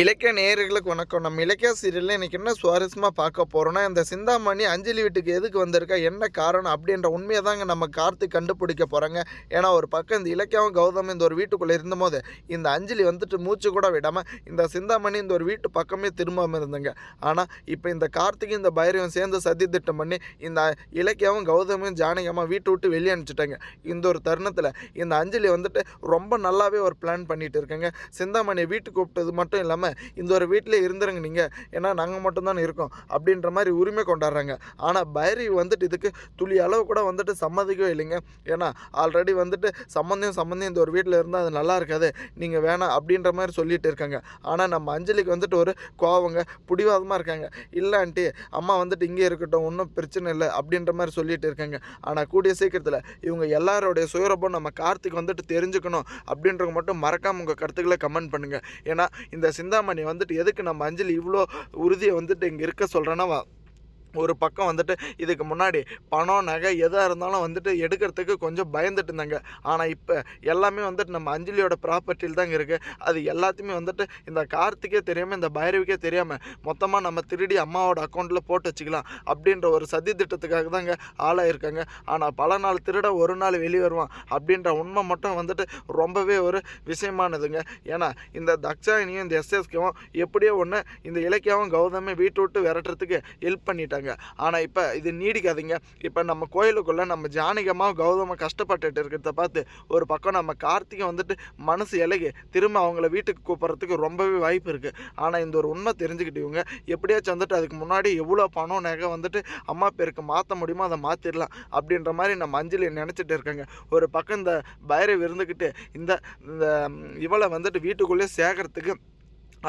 இலக்கிய நேயர்களுக்கு வணக்கம். நம்ம இலக்கிய சீரியலில் இன்றைக்கி என்ன சுவாரஸ்யமாக பார்க்க போகிறோன்னா இந்த சிந்தாமணி அஞ்சலி வீட்டுக்கு எதுக்கு வந்திருக்கா என்ன காரணம் அப்படின்ற உண்மையை தாங்க நம்ம கார்த்திக் கண்டுபிடிக்க போகிறாங்க ஏன்னா ஒரு பக்கம் இந்த இலக்கியாவும் கௌதம் இந்த ஒரு வீட்டுக்குள்ளே இருந்தபோது இந்த அஞ்சலி வந்துட்டு மூச்சு கூட விடாமல் இந்த சிந்தாமணி இந்த ஒரு வீட்டு பக்கமே திரும்பாமல் இருந்தாங்க. ஆனால் இப்போ இந்த கார்த்திக் இந்த பைரவம் சேர்ந்து சதி திட்டம் பண்ணி இந்த இலக்கியாவும் கௌதமும் ஜானகியமாக வீட்டை விட்டு வெளியே அனுப்பிச்சிட்டாங்க. இந்த ஒரு தருணத்தில் இந்த அஞ்சலி வந்துட்டு ரொம்ப நல்லாவே ஒரு பிளான் பண்ணிகிட்டு இருக்காங்க. சிந்தாமணியை வீட்டுக்கு கூப்பிட்டது மட்டும் இல்லாமல் இந்த ஒரு வீட்டிலே இருந்துருங்க நீங்கள் ஏன்னா நாங்கள் மட்டும்தான் இருக்கோம். அப்படின்ற மாதிரி உரிமை கொண்டாடுறாங்க. ஆனால் பைரி வந்துட்டு இதுக்கு துளி அளவு கூட வந்துட்டு சம்மதிக்கவே இல்லைங்க. ஏன்னா ஆல்ரெடி வந்துட்டு சம்மந்தியும் சம்மந்தியும் இந்த ஒரு வீட்டில் இருந்தால் அது நல்லா இருக்காது. நீங்கள் வேணாம் அப்படின்ற மாதிரி சொல்லிட்டு இருக்காங்க. ஆனால் நம்ம அஞ்சலிக்கு வந்துட்டு ஒரு கோவங்க பிடிவாதமாக இருக்காங்க. இல்லை அம்மா வந்துட்டு இங்கே இருக்கட்டும் ஒன்றும் பிரச்சனை இல்லை அப்படின்ற மாதிரி சொல்லிட்டு இருக்காங்க. ஆனால் கூடிய சீக்கிரத்தில் இவங்க எல்லாரோடைய சுயரபம் நம்ம கார்த்திக் வந்துட்டு தெரிஞ்சுக்கணும் அப்படின்றவங்க மட்டும் மறக்காமல் உங்கள் கருத்துக்களை கமெண்ட் பண்ணுங்கள் ஏன்னா இந்த சிந்தாமணி வந்துட்டு எதுக்கு நம்ம அஞ்சலி இவ்வளோ உறுதியை வந்துட்டு இங்கே இருக்க சொல்கிறேன்னா ஒரு பக்கம் வந்துட்டு இதுக்கு முன்னாடி பணம் நகை எதாக இருந்தாலும் வந்துட்டு எடுக்கிறதுக்கு கொஞ்சம் பயந்துட்டு இருந்தாங்க. ஆனால் இப்போ எல்லாமே வந்துட்டு நம்ம அஞ்சலியோட ப்ராப்பர்ட்டியில் தாங்க இருக்குது அது எல்லாத்தையுமே வந்துட்டு இந்த கார்த்திக்கே தெரியாமல் இந்த பைரவிக்கே தெரியாமல் மொத்தமாக நம்ம திருடி அம்மாவோட அக்கௌண்ட்டில் போட்டு வச்சுக்கலாம் அப்படின்ற ஒரு சதி திட்டத்துக்காக தாங்க ஆளாயிருக்காங்க. ஆனால் பல நாள் திருட ஒரு நாள் வெளியே வருவான் அப்படின்ற உண்மை மட்டும் வந்துட்டு ரொம்பவே ஒரு விஷயமானதுங்க. ஏன்னா இந்த தக்ஷாயினியும் இந்த எஸ்எஸ்கேவும் எப்படியோ ஒன்று இந்த இலக்கியாவும் கௌதமே வீட்டை விட்டு விரட்டுறதுக்கு ஹெல்ப் பண்ணிட்டாங்க. ஆனால் இப்போ இது நீடிக்காதீங்க. இப்போ நம்ம கோயிலுக்குள்ளே நம்ம ஜானகமாக கௌதம கஷ்டப்பட்டுட்டு இருக்கிறத பார்த்து ஒரு பக்கம் நம்ம கார்த்திகை வந்துட்டு மனசு இலகி திரும்ப அவங்கள வீட்டுக்கு கூப்பிட்றதுக்கு ரொம்பவே வாய்ப்பு இருக்குது ஆனால் இந்த ஒரு உண்மை தெரிஞ்சுக்கிட்டவங்க எப்படியாச்சும் வந்துட்டு அதுக்கு முன்னாடி எவ்வளோ பணம் நகை வந்துட்டு அம்மா பேருக்கு மாற்ற முடியுமோ அதை மாற்றிடலாம் அப்படின்ற மாதிரி நம்ம அஞ்சலி நினச்சிட்டு இருக்கேங்க. ஒரு பக்கம் இந்த பைரவ் இருந்துக்கிட்டு இந்த இந்த இவளை வந்துட்டு வீட்டுக்குள்ளேயே சேர்க்கறதுக்கு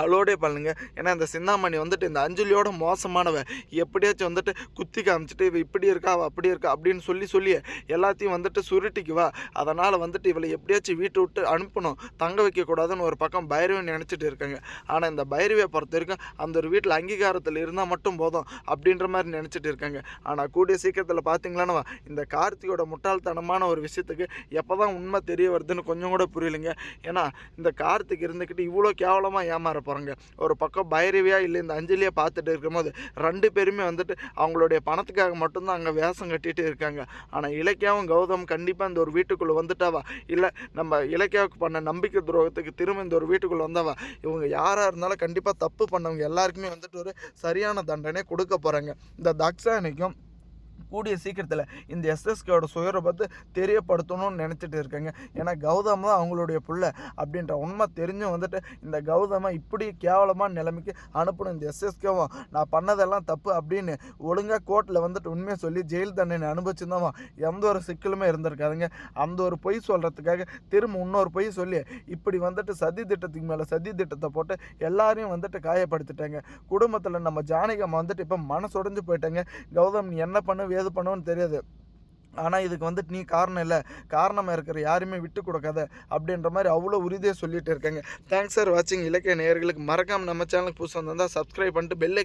அலோடே பண்ணுங்க. ஏன்னா இந்த சிந்தாமணி வந்துட்டு இந்த அஞ்சலியோட மோசமானவ எப்படியாச்சும் வந்துட்டு குத்தி காமிச்சிட்டு இவ இப்படி இருக்கா அவள் அப்படி இருக்கா அப்படின்னு சொல்லி சொல்லி எல்லாத்தையும் வந்துட்டு சுருட்டிக்குவா அதனால் வந்துட்டு இவளை எப்படியாச்சும் வீட்டை விட்டு அனுப்பணும். தங்க வைக்கக்கூடாதுன்னு ஒரு பக்கம் பைரவி நினச்சிட்டு இருக்காங்க. ஆனால் இந்த பைரவியை பொறுத்த வரைக்கும் அந்த ஒரு வீட்டில் அங்கீகாரத்தில் இருந்தால் மட்டும் போதும் அப்படின்ற மாதிரி நினச்சிட்டு இருக்காங்க. ஆனால் கூடிய சீக்கிரத்தில் பார்த்தீங்களான்னா இந்த கார்த்தியோட முட்டாள்தனமான ஒரு விஷயத்துக்கு எப்போ தான் உண்மை தெரிய வருதுன்னு கொஞ்சம் கூட புரியலைங்க. ஏன்னா இந்த கார்த்திக் இருந்துக்கிட்டு இவ்வளோ கேவலமாக ஏமாற போகிறாங்க ஒரு பக்கம் பைரவியா இல்லை இந்த அஞ்சலியை பார்த்துட்டு இருக்கும்போது ரெண்டு பேருமே வந்துட்டு அவங்களுடைய பணத்துக்காக மட்டும்தான் அங்கே வேஷம் கட்டிட்டு இருக்காங்க. ஆனால் இலக்கியாவும் கௌதம் கண்டிப்பாக இந்த ஒரு வீட்டுக்குள்ளே வந்துட்டாவா? இல்லை நம்ம இலக்கியாவுக்கு பண்ண நம்பிக்கை துரோகத்துக்கு திரும்ப இந்த ஒரு வீட்டுக்குள்ளே வந்தாவா? இவங்க யாராக இருந்தாலும் கண்டிப்பாக தப்பு பண்ணவங்க எல்லாருக்குமே வந்துட்டு ஒரு சரியான தண்டனை கொடுக்க போகிறாங்க இந்த தக்ஷானிக்கும் கூடிய சீக்கிரத்தில் இந்த எஸ்எஸ்கேவோட சுயரூபத்தை தெரியப்படுத்தணும்னு நினச்சிட்டு இருக்காங்க. ஏன்னா கௌதம் தான் அவங்களுடைய பிள்ளை அப்படின்ற உண்மை தெரிஞ்சும் வந்துட்டு இந்த கௌதமை இப்படி கேவலமான நிலைமைக்கு அனுப்பணும். இந்த எஸ்எஸ்கேவும் நான் பண்ணதெல்லாம் தப்பு அப்படின்னு ஒழுங்காக கோர்ட்டில் வந்துட்டு உண்மையை சொல்லி ஜெயில் தண்டனை அனுபவிச்சிருந்தவன் எந்த ஒரு சிக்கலுமே இருந்திருக்காதுங்க. அந்த ஒரு பொய் சொல்கிறதுக்காக திரும்ப இன்னொரு பொய் சொல்லி இப்படி வந்துட்டு சதி திட்டத்துக்கு மேலே சதி திட்டத்தை போட்டு எல்லாரையும் வந்துட்டு காயப்படுத்திட்டாங்க. குடும்பத்தில் நம்ம ஜானகம் வந்துட்டு இப்போ மனசுடைஞ்சு போயிட்டாங்க. கௌதம் நீ என்ன பண்ணு? ஏது பண்ணுன்னு தெரியாது. ஆனால் இதுக்கு வந்துட்டு நீ காரணம் இல்லை. காரணமாக இருக்கிற யாருமே விட்டு கொடுக்காத அப்படின்ற மாதிரி அவ்வளோ உறுதியாக சொல்லிட்டு இருக்காங்க. தேங்க்ஸ் சார் வாட்சிங் இலக்கிய நேயர்களுக்கு மறக்காமல் நம்ம சேனலுக்கு புதுசாக வந்தால் சப்ஸ்கிரைப் பண்ணிட்டு பெல்லை